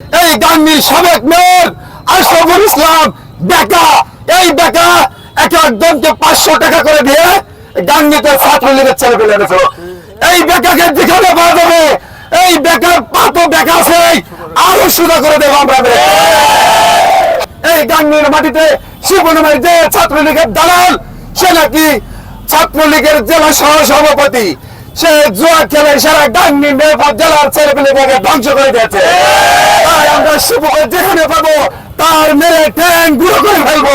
এই গাঙ্গির সাবেক মেয়র আশরাফুল ইসলাম, বেকা। এই বেকা এক একজনকে পাঁচশো টাকা করে দিয়ে গাঙ্গিতে ছাত্রলীগের ছেলে পেলে এনেছিল। এই বেকাকে যেখানে পাওয়া যাবে, এই বেকার পাতো বেকা আছে আরও সুদা করে দেবো আমরা এই গাঙ্গির মাটিতে শিবনমের যে ছাত্রলীগের দালাল, সে নাকি ছাত্রলীগের জেলা সহ সভাপতি সে জুয়া খেলে সারা গাঙ্গি মেহপুর জেলার ছেলে পেলে ধ্বংস করে দিয়েছে। তাই আমরা শিবকে যেখানে পাবো, তার মেরে ট্যাং গুঁড়ো করে ফেলব।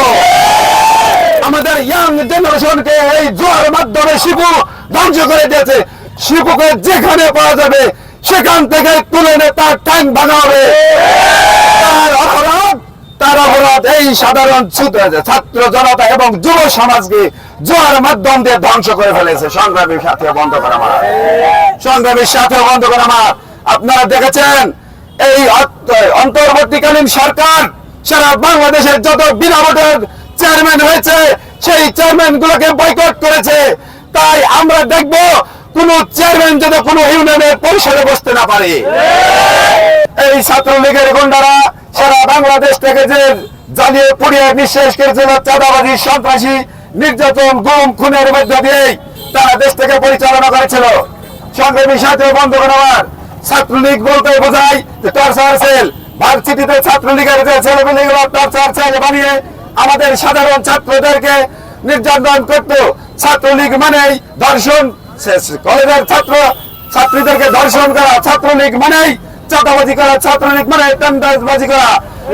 আমাদের ইয়াং জেনারেশনকে এই জোয়ার মাধ্যমে শিবু ধ্বংস করে দিয়েছে। শিবুকে যেখানে পাওয়া যাবে, সেখান থেকে তুলে এনে তার ট্যাং ভাঙা হবে। তার অপরাধ, এই সাধারণ ছাত্র জনতা এবং যুব সমাজকে জোয়ার মাধ্যম দিয়ে ধ্বংস করে ফেলেছে। সংগ্রামীর সাথে বন্ধ করা আমার সংগ্রামীর সাথে বন্ধ করা আমার আপনারা দেখেছেন, এই অন্তর্বর্তীকালীন সরকার সারা বাংলাদেশের যত বিনা ভোটের চেয়ারম্যান হয়েছে, সেই চেয়ারম্যান গুলোকে বয়কট করেছে। তাই আমরা দেখব, কোন চেয়ারম্যান যদি কোনো ইউনিয়নের পরিষদে বসতে না পারে। এই ছাত্রলীগের গুন্ডারা সারা বাংলাদেশ থেকে যে জ্বালিয়ে পুড়িয়ে নিঃশেষ করেছিল চাঁদাবাজি, সন্ত্রাসী, নির্যাতন, গুম, খুনের মধ্য দিয়ে তারা দেশ থেকে পরিচালনা করেছিল। সংগ্রামী সাথে বন্ধ করার ছাত্রলীগ বলতে বোঝায় যে টর্চার সেল, ভার্সিটিতে ছাত্রলীগের যে ছেলেমেয়েগুলো টর্চার সেল বানিয়ে আমাদের সাধারণ ছাত্রদেরকে নির্যাতন করতো, ছাত্রলীগ মানেই ধর্ষণ কলেজের ছাত্র, ছাত্রীদেরকে ধর্ষণ করা, ছাত্রলীগ মানেই চাঁদাবাজি করা, ছাত্রলীগ মানে টেন্ডারবাজি করা।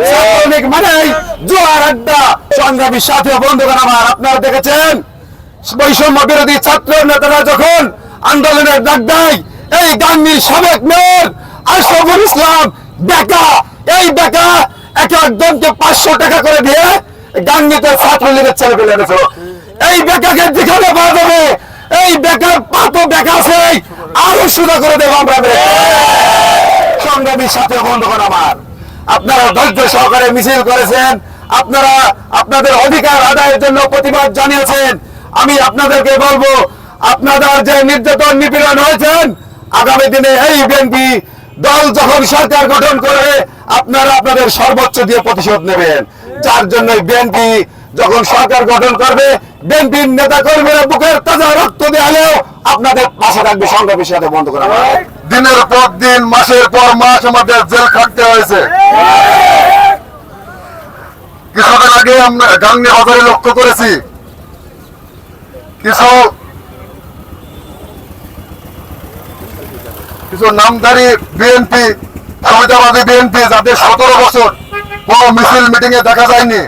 ছাত্রলীগ মানেই জোয়ার আড্ডা। সংগ্রামী সাথে বন্ধুগণ আমার, আপনারা দেখেছেন? বৈষম্য বিরোধী ছাত্র নেতারা যখন আন্দোলনের ডাক দেয়, এই গাঙ্গির সাবেক মেয়র আশরাফুল ইসলাম বেকা। এই বেকা এক একজনকে পাঁচশো টাকা করে দিয়ে গাঙ্গিতে ছাত্রলীগের ছেলে পেলে এনেছিল এই বেকাকে যেখানে পাওয়া যাবে, এই বেকার পাতো বেকা আছে, আরও সুদা করে দেবো আমরা। সংগ্রামীর সাথে বন্ধুগণ আমার। আপনারা ধৈর্য সহকারে মিছিল করেছেন। আপনারা আপনাদের অধিকার আদায়ের জন্য প্রতিবাদ জানিয়েছেন। আমি আপনাদেরকে বলব, আপনাদের যে নির্যাতন নিপীড়ন হয়েছেন, আগামী দিনে এই বিএনপি দল যখন সরকার গঠন করে আপনারা আপনাদের সর্বোচ্চ দিয়ে প্রতিশোধ নেবেন। যার জন্য বিএনপি যখন সরকার গঠন করবে, বিএনপির নেতা কর্মীরা বুকের তাজা রক্ত দেওয়ালেও আপনাদের পাশে থাকবে সংগ্রামের সাথে বন্ধ করা হবে। দিনের পর দিন, মাসের পর মাস আমাদের জেল খাটতে হয়েছে। কিছুদিন আগে আমরা গাঙ্গে বাজারে লক্ষ্য করেছি। কিছু কিছু নামধারী বিএনপি সুবিধাবাদী বিএনপি যাদের সতেরো বছর কোন মিছিল মিটিং এ দেখা যায়নি।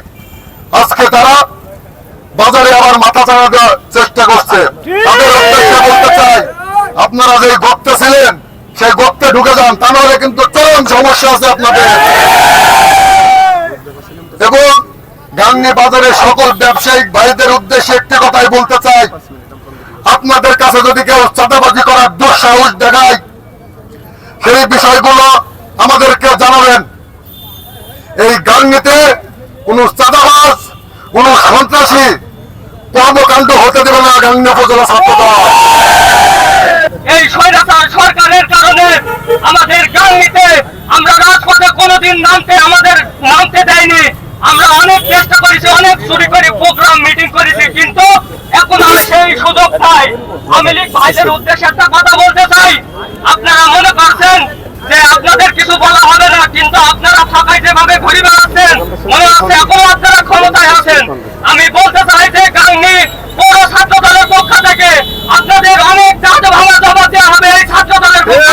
আজকে তারা বাজারে আবার মাথা চাড়া দেওয়ার চেষ্টা করছে। তাদের চাই, আপনারা যে গর্তে ছিলেন সেই গর্তে ঢুকে যান, তা নাহলে কিন্তু চরম সমস্যা আছে আপনাদের। এবং গাঙ্গি বাজারের সকল ব্যবসায়িক ভাইদের উদ্দেশ্যে একটি কথাই বলতে চাই। আপনাদের কাছে যদি কেউ চাঁদাবাজি করার দুঃসাহস দেখায়, সেই বিষয়গুলো আমাদেরকে জানাবেন। এই গাঙ্গিতে কোন চাঁদাবাজ, কোন সন্ত্রাসী কর্মকাণ্ড হতে দেবে না গাঙ্গি উপজেলা ছাত্র দল এই স্বৈরাচার সরকারের কারণে আমাদের গাঙ্গিতে আমরা রাজপথে কোনোদিন নামতে আমাদের নামতে দেয়নি আমরা অনেক চেষ্টা করেছি অনেক চুরি করে প্রোগ্রাম মিটিং করেছি, কিন্তু এখন আর সেই সুযোগ পাই আমি লীগ ভাইদের উদ্দেশ্যে একটা কথা বলতে চাই। আপনারা মনে করছেন যে আপনাদের কিছু বলা হবে না, কিন্তু আপনারা ফাঁকায় যেভাবে ঘুরে বেড়াচ্ছেন মনে হচ্ছে এখনও আপনারা ক্ষমতায় আছেন। আমি বলতে চাই যে গাঙ্গি পৌর ছাত্র দলের পক্ষ থেকে আপনাদের অনেক দাঁত ভাঙা জবাব দেওয়া হবে এই ছাত্র দলের পক্ষ